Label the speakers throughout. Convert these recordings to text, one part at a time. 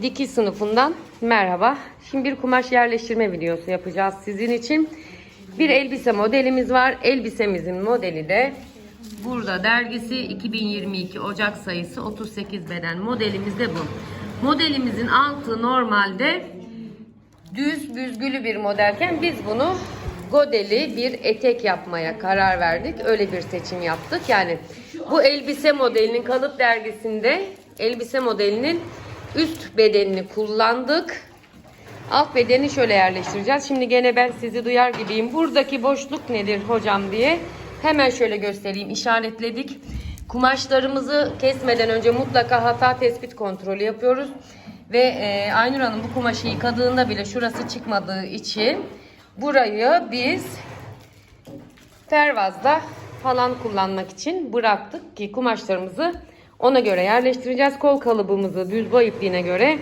Speaker 1: Dikiş sınıfından merhaba. Şimdi bir kumaş yerleştirme videosu yapacağız sizin için. Bir elbise modelimiz var. Elbisemizin modeli de burada dergisi 2022 Ocak sayısı 38 beden modelimiz de bu. Modelimizin altı normalde düz büzgülü bir modelken biz bunu godeli bir etek yapmaya karar verdik. Öyle bir seçim yaptık. Yani bu elbise modelinin kalıp dergisinde elbise modelinin üst bedenini kullandık. Alt bedeni şöyle yerleştireceğiz. Şimdi gene ben sizi duyar gibiyim. Buradaki boşluk nedir hocam diye hemen şöyle göstereyim. İşaretledik. Kumaşlarımızı kesmeden önce mutlaka hata tespit kontrolü yapıyoruz. Ve e, Aynur Hanım bu kumaşı yıkadığında bile şurası çıkmadığı için burayı biz pervazda falan kullanmak için bıraktık ki kumaşlarımızı ona göre yerleştireceğiz. Kol kalıbımızı düz boy ipliğine göre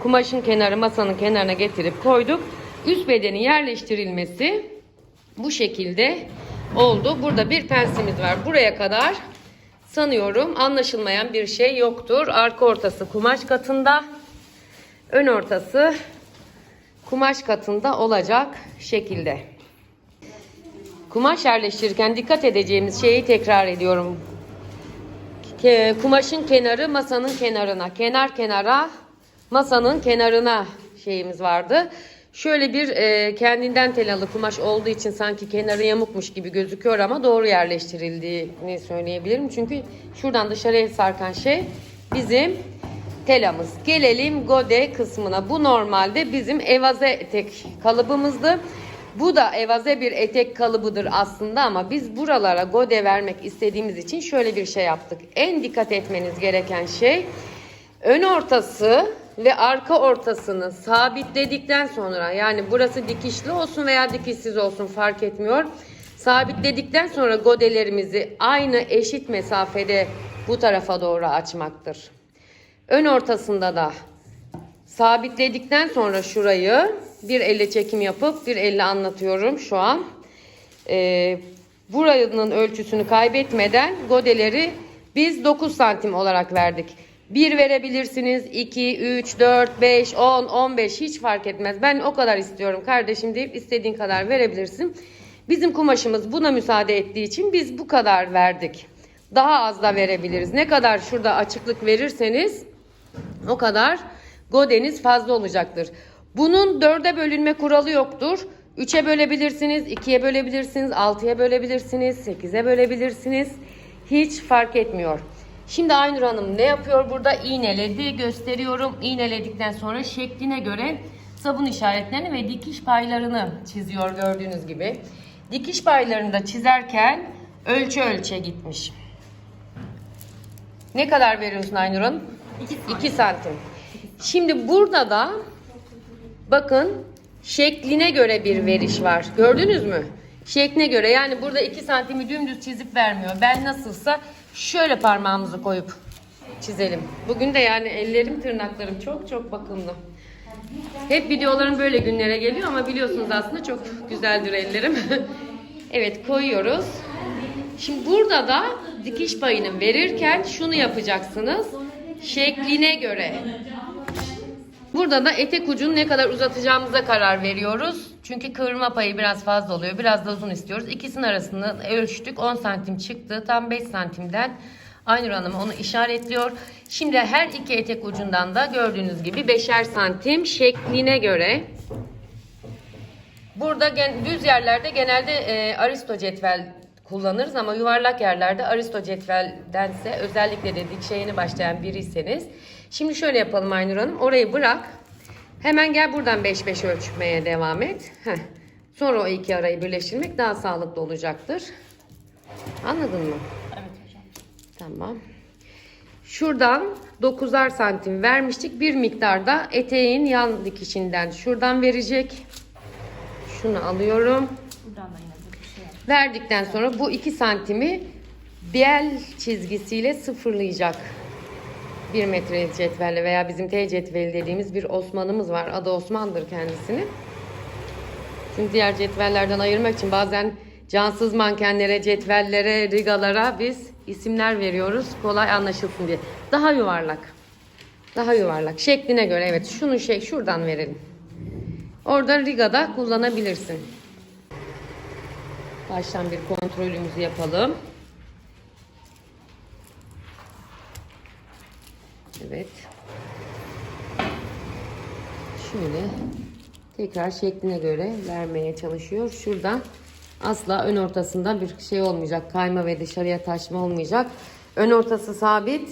Speaker 1: kumaşın kenarı masanın kenarına getirip koyduk. Üst bedenin yerleştirilmesi bu şekilde oldu. Burada bir pensimiz var. Buraya kadar sanıyorum anlaşılmayan bir şey yoktur. Arka ortası kumaş katında. Ön ortası kumaş katında olacak şekilde. Kumaş yerleştirirken dikkat edeceğimiz şeyi tekrar ediyorum. Ke- Kumaşın kenarı masanın kenarına, kenar kenara masanın kenarına şeyimiz vardı. Şöyle bir e, kendinden telalı kumaş olduğu için sanki kenarı yamukmuş gibi gözüküyor ama doğru yerleştirildiğini söyleyebilirim. Çünkü şuradan dışarıya sarkan şey bizim telamız. Gelelim gode kısmına. Bu normalde bizim evaze etek kalıbımızdı. Bu da evaze bir etek kalıbıdır aslında ama biz buralara gode vermek istediğimiz için şöyle bir şey yaptık. En dikkat etmeniz gereken şey ön ortası ve arka ortasını sabitledikten sonra yani burası dikişli olsun veya dikişsiz olsun fark etmiyor. Sabitledikten sonra godelerimizi aynı eşit mesafede bu tarafa doğru açmaktır. Ön ortasında da sabitledikten sonra şurayı bir elle çekim yapıp bir elle anlatıyorum şu an. Ee, buranın ölçüsünü kaybetmeden godeleri biz 9 santim olarak verdik. 1 verebilirsiniz, 2, 3, 4, 5, 10, 15 hiç fark etmez. Ben o kadar istiyorum kardeşim deyip istediğin kadar verebilirsin. Bizim kumaşımız buna müsaade ettiği için biz bu kadar verdik. Daha az da verebiliriz. Ne kadar şurada açıklık verirseniz o kadar godeniz fazla olacaktır. Bunun dörde bölünme kuralı yoktur. 3'e bölebilirsiniz, 2'ye bölebilirsiniz, 6'ya bölebilirsiniz, 8'e bölebilirsiniz. Hiç fark etmiyor. Şimdi Aynur Hanım ne yapıyor burada? İğneledi, gösteriyorum. İğneledikten sonra şekline göre sabun işaretlerini ve dikiş paylarını çiziyor gördüğünüz gibi. Dikiş paylarını da çizerken ölçü ölçe gitmiş. Ne kadar veriyorsun Aynur Hanım? 2 santim. Şimdi burada da bakın şekline göre bir veriş var. Gördünüz mü? Şekline göre yani burada 2 santimi dümdüz çizip vermiyor. Ben nasılsa şöyle parmağımızı koyup çizelim. Bugün de yani ellerim tırnaklarım çok çok bakımlı. Hep videolarım böyle günlere geliyor ama biliyorsunuz aslında çok güzeldir ellerim. evet koyuyoruz. Şimdi burada da dikiş payını verirken şunu yapacaksınız. Şekline göre. Burada da etek ucunu ne kadar uzatacağımıza karar veriyoruz. Çünkü kıvırma payı biraz fazla oluyor. Biraz da uzun istiyoruz. İkisinin arasını ölçtük. 10 santim çıktı. Tam 5 santimden Aynur Hanım onu işaretliyor. Şimdi her iki etek ucundan da gördüğünüz gibi 5'er santim şekline göre Burada gen, düz yerlerde genelde e, aristo cetvel kullanırız ama yuvarlak yerlerde aristo cetveldense özellikle de dik şeyini başlayan biriyseniz. Şimdi şöyle yapalım Aynur Hanım. Orayı bırak. Hemen gel buradan 5-5 ölçmeye devam et. Heh. Sonra o iki arayı birleştirmek daha sağlıklı olacaktır. Anladın mı?
Speaker 2: Evet hocam.
Speaker 1: Tamam. Şuradan 9'ar santim vermiştik. Bir miktarda eteğin yan dikişinden şuradan verecek. Şunu alıyorum.
Speaker 2: Buradan da yine bir şey.
Speaker 1: Verdikten sonra bu 2 santimi bel çizgisiyle sıfırlayacak. 1 metre cetvelle veya bizim T cetveli dediğimiz bir Osman'ımız var. Adı Osman'dır kendisinin. Çünkü diğer cetvellerden ayırmak için bazen cansız mankenlere, cetvellere, rigalara biz isimler veriyoruz. Kolay anlaşılsın diye. Daha yuvarlak. Daha yuvarlak. Şekline göre evet. Şunu şey şuradan verelim. Orada rigada kullanabilirsin. Baştan bir kontrolümüzü yapalım. Evet. Şöyle tekrar şekline göre vermeye çalışıyor. Şuradan asla ön ortasında bir şey olmayacak. Kayma ve dışarıya taşma olmayacak. Ön ortası sabit.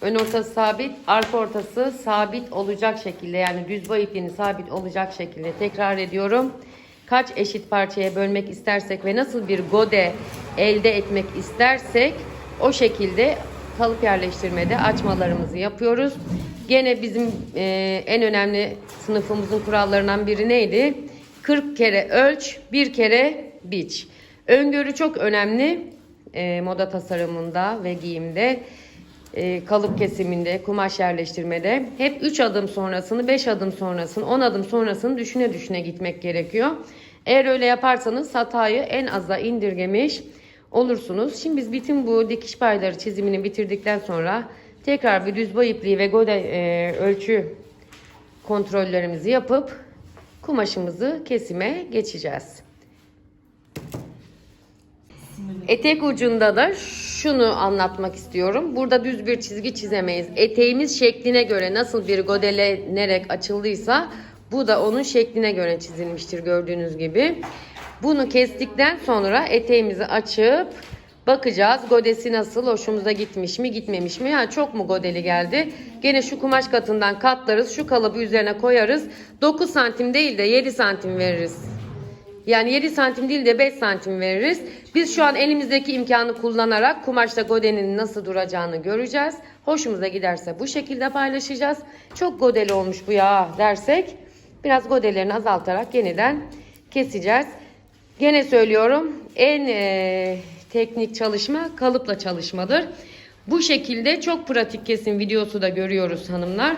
Speaker 1: Ön ortası sabit, arka ortası sabit olacak şekilde yani düz boy ipini sabit olacak şekilde tekrar ediyorum. Kaç eşit parçaya bölmek istersek ve nasıl bir gode elde etmek istersek o şekilde kalıp yerleştirmede açmalarımızı yapıyoruz. Gene bizim e, en önemli sınıfımızın kurallarından biri neydi? 40 kere ölç, bir kere biç. Öngörü çok önemli e, moda tasarımında ve giyimde e, kalıp kesiminde, kumaş yerleştirmede hep 3 adım sonrasını, 5 adım sonrasını, 10 adım sonrasını düşüne düşüne gitmek gerekiyor. Eğer öyle yaparsanız hatayı en aza indirgemiş olursunuz. Şimdi biz bütün bu dikiş payları çizimini bitirdikten sonra tekrar bir düz boy ipliği ve gode e, ölçü kontrollerimizi yapıp kumaşımızı kesime geçeceğiz. Etek ucunda da şunu anlatmak istiyorum. Burada düz bir çizgi çizemeyiz. Eteğimiz şekline göre nasıl bir godelenerek açıldıysa bu da onun şekline göre çizilmiştir gördüğünüz gibi. Bunu kestikten sonra eteğimizi açıp bakacağız. Godesi nasıl? Hoşumuza gitmiş mi gitmemiş mi? Yani çok mu godeli geldi? Gene şu kumaş katından katlarız. Şu kalıbı üzerine koyarız. 9 santim değil de 7 santim veririz. Yani 7 santim değil de 5 santim veririz. Biz şu an elimizdeki imkanı kullanarak kumaşta godenin nasıl duracağını göreceğiz. Hoşumuza giderse bu şekilde paylaşacağız. Çok godeli olmuş bu ya dersek biraz godelerini azaltarak yeniden keseceğiz. Gene söylüyorum en e, teknik çalışma kalıpla çalışmadır. Bu şekilde çok pratik kesim videosu da görüyoruz hanımlar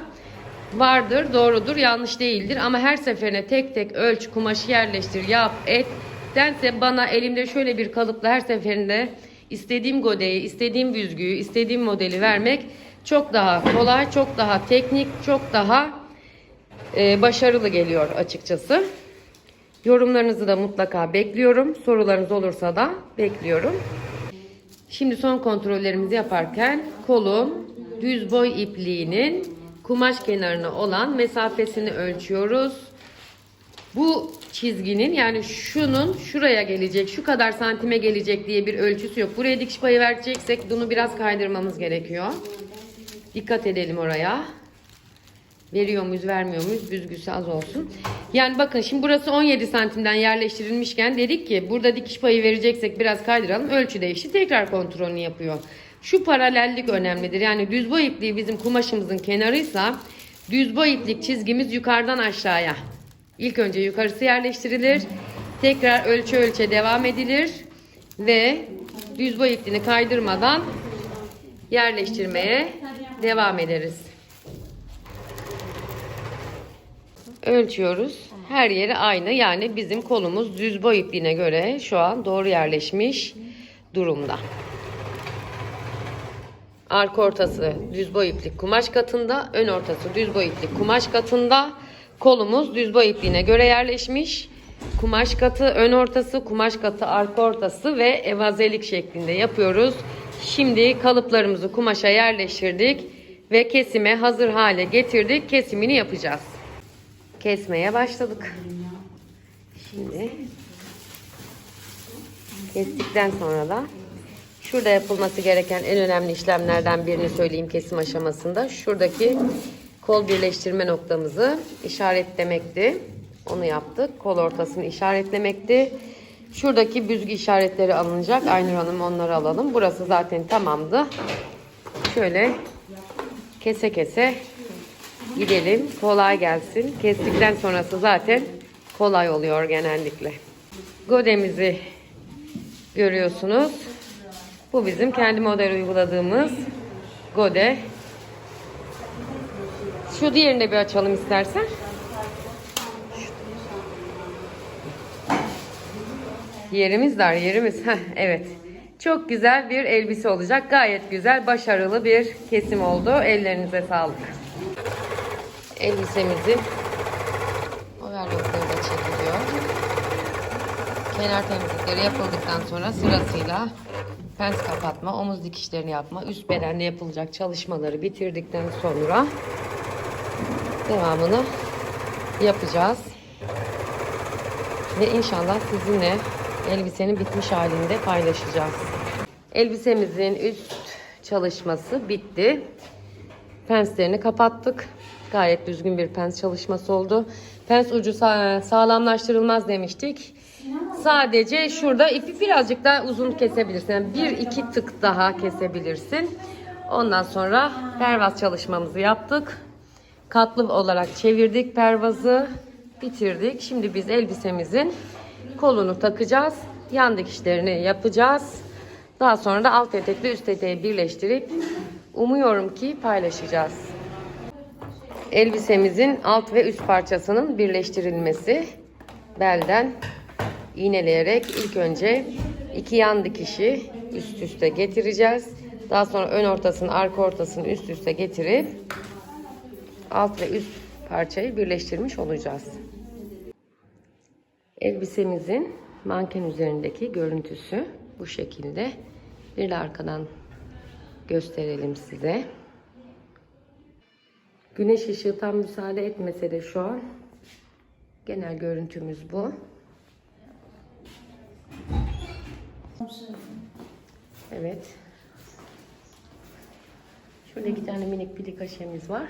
Speaker 1: vardır, doğrudur, yanlış değildir. Ama her seferine tek tek ölç, kumaşı yerleştir, yap, et. Dense bana elimde şöyle bir kalıpla her seferinde istediğim godeyi, istediğim büzgüyü, istediğim modeli vermek çok daha kolay, çok daha teknik, çok daha e, başarılı geliyor açıkçası. Yorumlarınızı da mutlaka bekliyorum. Sorularınız olursa da bekliyorum. Şimdi son kontrollerimizi yaparken kolun düz boy ipliğinin kumaş kenarına olan mesafesini ölçüyoruz. Bu çizginin yani şunun şuraya gelecek, şu kadar santime gelecek diye bir ölçüsü yok. Buraya dikiş payı vereceksek bunu biraz kaydırmamız gerekiyor. Dikkat edelim oraya. Veriyor muyuz, vermiyor muyuz? Büzgüsü az olsun. Yani bakın şimdi burası 17 santimden yerleştirilmişken dedik ki burada dikiş payı vereceksek biraz kaydıralım. Ölçü değişti. Tekrar kontrolünü yapıyor. Şu paralellik önemlidir. Yani düz boy ipliği bizim kumaşımızın kenarıysa düz boy iplik çizgimiz yukarıdan aşağıya. İlk önce yukarısı yerleştirilir. Tekrar ölçü ölçe devam edilir. Ve düz boy ipliğini kaydırmadan yerleştirmeye devam ederiz. Ölçüyoruz. Her yeri aynı. Yani bizim kolumuz düz boy ipliğine göre şu an doğru yerleşmiş durumda. Arka ortası düz boy iplik kumaş katında, ön ortası düz boy iplik kumaş katında. Kolumuz düz boy ipliğine göre yerleşmiş. Kumaş katı ön ortası, kumaş katı arka ortası ve evazelik şeklinde yapıyoruz. Şimdi kalıplarımızı kumaşa yerleştirdik ve kesime hazır hale getirdik. Kesimini yapacağız. Kesmeye başladık. Şimdi kestikten sonra da Şurada yapılması gereken en önemli işlemlerden birini söyleyeyim kesim aşamasında. Şuradaki kol birleştirme noktamızı işaretlemekti. Onu yaptık. Kol ortasını işaretlemekti. Şuradaki büzgü işaretleri alınacak. Aynur Hanım onları alalım. Burası zaten tamamdı. Şöyle kese kese gidelim. Kolay gelsin. Kestikten sonrası zaten kolay oluyor genellikle. Godemizi görüyorsunuz. Bu bizim kendi model uyguladığımız gode. Şu diğerini de bir açalım istersen. Yerimiz dar, yerimiz. Heh, evet. Çok güzel bir elbise olacak. Gayet güzel, başarılı bir kesim oldu. Ellerinize sağlık. Elbisemizin overlockları da çekiliyor. Kenar temizlikleri yapıldıktan sonra sırasıyla pens kapatma, omuz dikişlerini yapma, üst bedenle yapılacak çalışmaları bitirdikten sonra devamını yapacağız. Ve inşallah sizinle elbisenin bitmiş halinde paylaşacağız. Elbisemizin üst çalışması bitti. Penslerini kapattık. Gayet düzgün bir pens çalışması oldu. Pens ucu sa- sağlamlaştırılmaz demiştik. Sadece şurada ipi birazcık daha uzun kesebilirsin. Yani bir iki tık daha kesebilirsin. Ondan sonra pervaz çalışmamızı yaptık. Katlı olarak çevirdik pervazı. Bitirdik. Şimdi biz elbisemizin kolunu takacağız. Yan dikişlerini yapacağız. Daha sonra da alt etekle üst eteği birleştirip umuyorum ki paylaşacağız. Elbisemizin alt ve üst parçasının birleştirilmesi belden iğneleyerek ilk önce iki yan dikişi üst üste getireceğiz. Daha sonra ön ortasını arka ortasını üst üste getirip alt ve üst parçayı birleştirmiş olacağız. Elbisemizin manken üzerindeki görüntüsü bu şekilde. Bir de arkadan gösterelim size. Güneş ışığı tam müsaade etmese de şu an genel görüntümüz bu. Evet. Şöyle iki tane minik pili kaşemiz var.